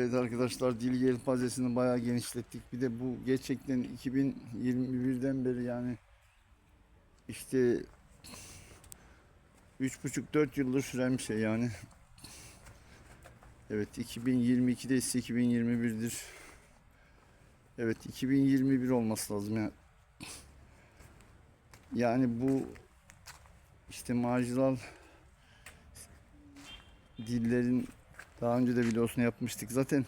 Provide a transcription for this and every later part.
Evet arkadaşlar dil yelpazesini bayağı genişlettik. Bir de bu gerçekten 2021'den beri yani işte 3,5-4 yıldır süren bir şey yani. Evet 2022'de ise 2021'dir. Evet 2021 olması lazım yani. Yani bu işte marjinal dillerin daha önce de videosunu yapmıştık. Zaten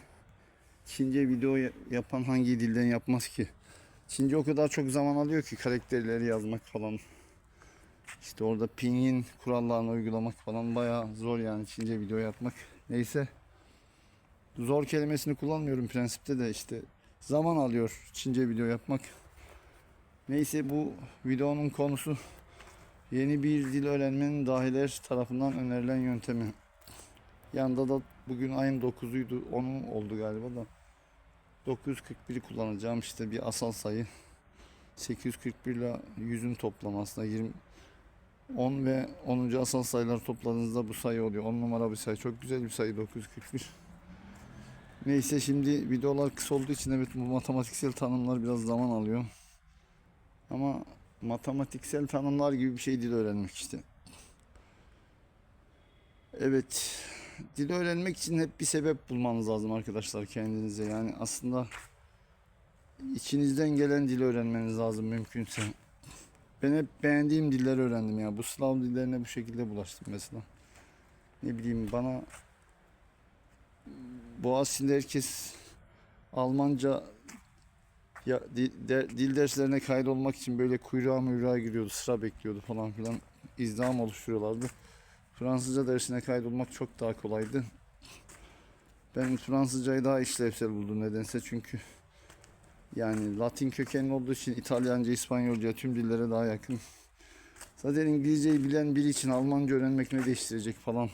Çince video ya- yapan hangi dilden yapmaz ki? Çince o kadar çok zaman alıyor ki karakterleri yazmak falan. İşte orada pinyin kurallarını uygulamak falan bayağı zor yani Çince video yapmak. Neyse. Zor kelimesini kullanmıyorum prensipte de işte zaman alıyor Çince video yapmak. Neyse bu videonun konusu yeni bir dil öğrenmenin dahiler tarafından önerilen yöntemi. Yanında da bugün ayın 9'uydu. Onun oldu galiba da. 941'i kullanacağım işte bir asal sayı. 841 ile 100'ün toplamasına 20 10 ve 10. asal sayılar topladığınızda bu sayı oluyor. 10 numara bir sayı. Çok güzel bir sayı 941. Neyse şimdi videolar kısa olduğu için evet bu matematiksel tanımlar biraz zaman alıyor. Ama matematiksel tanımlar gibi bir şey dil öğrenmek işte. Evet. Dil öğrenmek için hep bir sebep bulmanız lazım arkadaşlar kendinize. Yani aslında içinizden gelen dili öğrenmeniz lazım mümkünse. Ben hep beğendiğim dilleri öğrendim ya. Bu Slav dillerine bu şekilde bulaştım mesela. Ne bileyim bana Boğaziçi'nde herkes Almanca ya dil, de- dil derslerine kaydolmak için böyle kuyruğa muyruğa giriyordu, sıra bekliyordu falan filan. izdiham oluşturuyorlardı. Fransızca dersine kaydolmak çok daha kolaydı. Ben Fransızcayı daha işlevsel buldum nedense çünkü yani Latin kökenli olduğu için İtalyanca, İspanyolca tüm dillere daha yakın. Zaten İngilizceyi bilen biri için Almanca öğrenmek ne değiştirecek falan.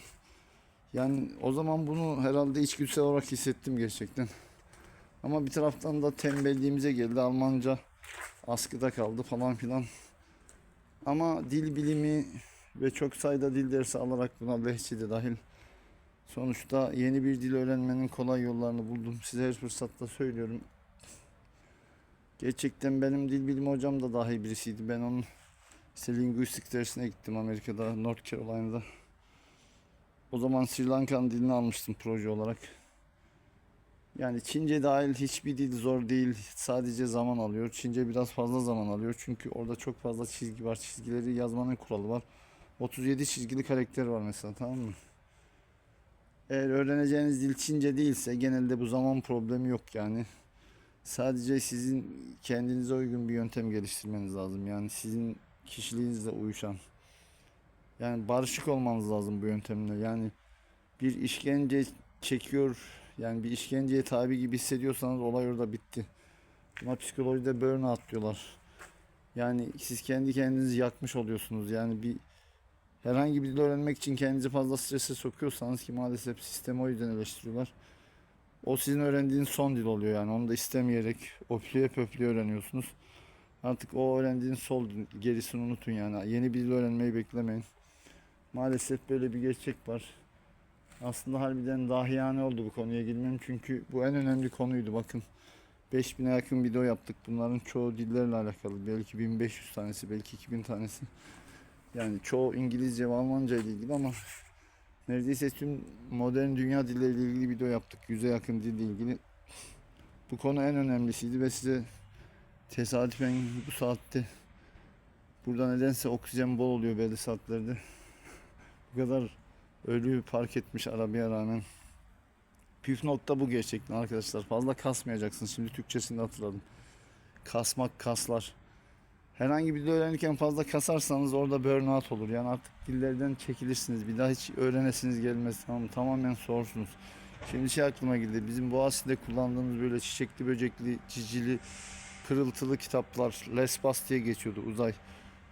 Yani o zaman bunu herhalde içgüdüsel olarak hissettim gerçekten. Ama bir taraftan da tembelliğimize geldi. Almanca askıda kaldı falan filan. Ama dil bilimi ve çok sayıda dil dersi alarak buna lehçe de dahil. Sonuçta yeni bir dil öğrenmenin kolay yollarını buldum. Size her fırsatta söylüyorum. Gerçekten benim dil bilimi hocam da dahi birisiydi. Ben onun işte linguistik dersine gittim Amerika'da, North Carolina'da. O zaman Sri Lanka'nın dilini almıştım proje olarak. Yani Çince dahil hiçbir dil zor değil. Sadece zaman alıyor. Çince biraz fazla zaman alıyor. Çünkü orada çok fazla çizgi var. Çizgileri yazmanın kuralı var. 37 çizgili karakter var mesela tamam mı? Eğer öğreneceğiniz dil Çince değilse genelde bu zaman problemi yok yani. Sadece sizin kendinize uygun bir yöntem geliştirmeniz lazım. Yani sizin kişiliğinizle uyuşan. Yani barışık olmanız lazım bu yöntemle. Yani bir işkence çekiyor yani bir işkenceye tabi gibi hissediyorsanız olay orada bitti. Buna psikolojide burnout diyorlar. Yani siz kendi kendinizi yakmış oluyorsunuz. Yani bir herhangi bir dil öğrenmek için kendinizi fazla strese sokuyorsanız ki maalesef sistemi o yüzden eleştiriyorlar. O sizin öğrendiğiniz son dil oluyor yani. Onu da istemeyerek öflüye pöflüye öğreniyorsunuz. Artık o öğrendiğiniz sol dil. Gerisini unutun yani. Yeni bir dil öğrenmeyi beklemeyin. Maalesef böyle bir gerçek var. Aslında harbiden dahiyane oldu bu konuya girmem çünkü bu en önemli konuydu bakın. 5000'e yakın video yaptık. Bunların çoğu dillerle alakalı. Belki 1500 tanesi, belki 2000 tanesi. Yani çoğu İngilizce ve Almanca ile ilgili ama neredeyse tüm modern dünya dilleriyle ilgili video yaptık. Yüze yakın dille ilgili. Bu konu en önemlisiydi ve size tesadüfen bu saatte burada nedense oksijen bol oluyor belli saatlerde. Bu kadar ölü park etmiş arabaya rağmen. Püf nokta bu gerçekten arkadaşlar. Fazla kasmayacaksın. Şimdi Türkçesini hatırladım. Kasmak, kaslar. Herhangi bir dil öğrenirken fazla kasarsanız orada burnout olur. Yani artık dillerden çekilirsiniz. Bir daha hiç öğrenesiniz gelmez. Tamam, tamamen soğursunuz. Şimdi şey aklıma geldi. Bizim Boğaziçi'de kullandığımız böyle çiçekli, böcekli, cicili, pırıltılı kitaplar. Lesbas diye geçiyordu uzay.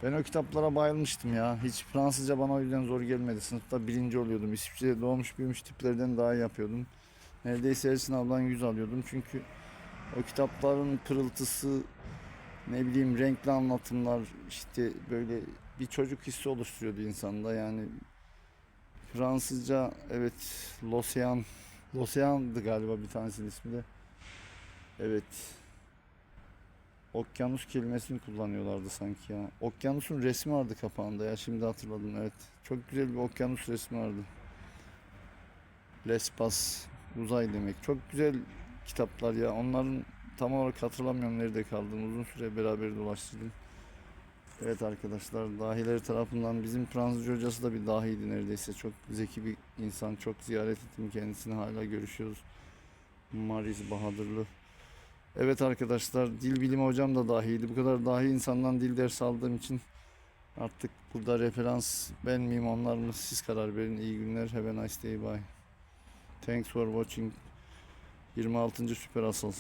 Ben o kitaplara bayılmıştım ya. Hiç Fransızca bana o yüzden zor gelmedi. Sınıfta birinci oluyordum. İsviçre'de doğmuş büyümüş tiplerden daha iyi yapıyordum. Neredeyse her sınavdan 100 alıyordum. Çünkü o kitapların pırıltısı, ne bileyim renkli anlatımlar işte böyle bir çocuk hissi oluşturuyordu insanda. Yani Fransızca evet L'Océan L'Ocean'dı galiba bir tanesinin ismi de. Evet. Okyanus kelimesini kullanıyorlardı sanki ya. Okyanusun resmi vardı kapağında ya şimdi hatırladım evet. Çok güzel bir okyanus resmi vardı. Lespas uzay demek. Çok güzel kitaplar ya. Onların tam olarak hatırlamıyorum nerede kaldığını. Uzun süre beraber dolaştırdım. Evet arkadaşlar dahileri tarafından bizim Fransızca hocası da bir dahiydi neredeyse. Çok zeki bir insan. Çok ziyaret ettim kendisini. Hala görüşüyoruz. Maris Bahadırlı. Evet arkadaşlar dil bilimi hocam da dahiydi. Bu kadar dahi insandan dil dersi aldığım için artık burada referans ben miyim onlar mı siz karar verin. İyi günler. Have a nice day. Bye. Thanks for watching. 26. Süper Asıl